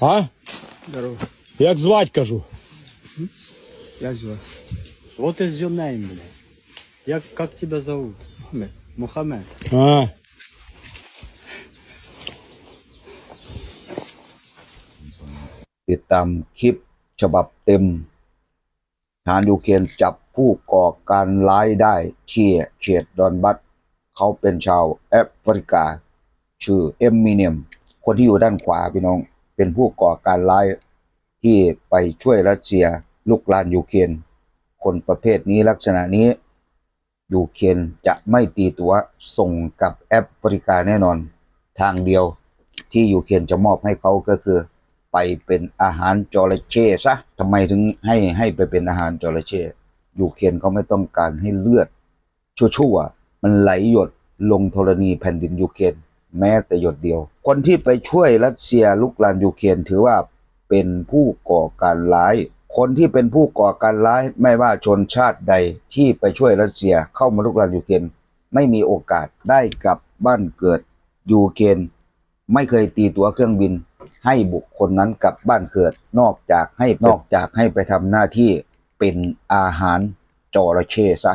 А? Здорово. Як звать кажу? Як звати? What is your name, блядь? Як, как тебя зовут? Мухаммед. Мухаммед. А.ติดตามคลิปฉบับเต็มทหารยูเครนจับผู้ก่อการร้ายได้ที่เขตดอนบัสเขาเป็นชาวแอฟริกา ชื่อเอมมิเนียม คนที่อยู่ด้านขวาพี่น้อง เป็นผู้ก่อการร้ายที่ไปช่วยรัสเซียลุกลานยูเครนคนประเภทนี้ลักษณะนี้ยูเครนจะไม่ตีตัวส่งกับแอฟริกาแน่นอน ทางเดียวที่ยูเครนจะมอบให้เขาก็คือ ไปเป็นอาหารจระเข้ซะทำไมถึงให้ให้ไปเป็นอาหารจระเข้ยูเครนเขาไม่ต้องการให้เลือดชั่วๆมันไหลหยดลงธรณีแผ่นดินยูเครน แม้แต่หยดเดียว คนที่ไปช่วยรัสเซียลุกลานยูเครนถือว่าเป็นผู้ก่อการร้าย คนที่เป็นผู้ก่อการร้ายไม่ว่าชนชาติใดที่ไปช่วยรัสเซียเข้ามาลุกลานยูเครนไม่มีโอกาสได้กลับบ้านเกิดยูเครนไม่เคยตีตัวเครื่องบิน ให้บุคคลนั้นกลับบ้านเกิดนอกจากให้นอกจากให้ไปทำหน้าที่เป็นอาหารจระเข้ซะ